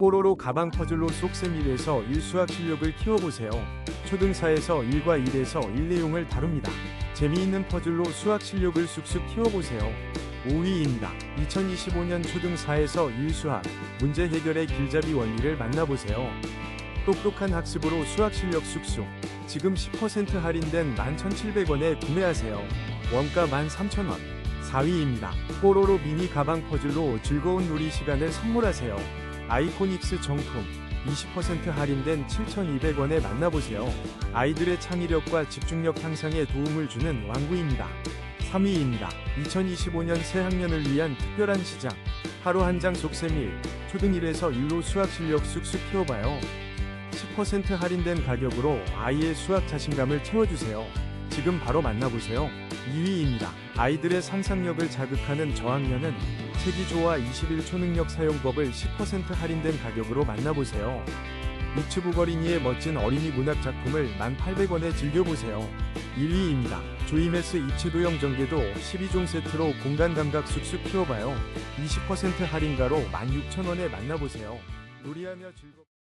뽀로로 가방 퍼즐로 속셈1에서 1수학 실력을 키워보세요. 초등4에서 1과 1에서 1 내용을 다룹니다. 재미있는 퍼즐로 수학 실력을 쑥쑥 키워보세요. 5위입니다. 2025년 초등4에서 1수학 문제 해결의 길잡이 원리를 만나보세요. 똑똑한 학습으로 수학 실력 쑥쑥 지금 10% 할인된 11,700원에 구매하세요. 원가 13,000원. 4위입니다. 뽀로로 미니 가방 퍼즐로 즐거운 놀이 시간을 선물하세요. 아이코닉스 정품 20% 할인된 7,200원에 만나보세요. 아이들의 창의력과 집중력 향상에 도움을 주는 왕구입니다. 3위입니다. 2025년 새학년을 위한 특별한 시장. 하루 한 장 속셈1 초등 1에서 1로 수학 실력 쑥쑥 키워봐요. 10% 할인된 가격으로 아이의 수학 자신감을 채워주세요. 지금 바로 만나보세요. 2위입니다. 아이들의 상상력을 자극하는 저학년은 세기조와 21 초 능력 사용법을 10% 할인된 가격으로 만나보세요. 유튜브 거린이의 멋진 어린이 문학 작품을 1,800원에 즐겨보세요. 1위입니다. 조이메스 입체도형 전개도 12종 세트로 공간 감각 쑥쑥 키워봐요. 20% 할인가로 16,000원에 만나보세요. 놀이하며 즐겁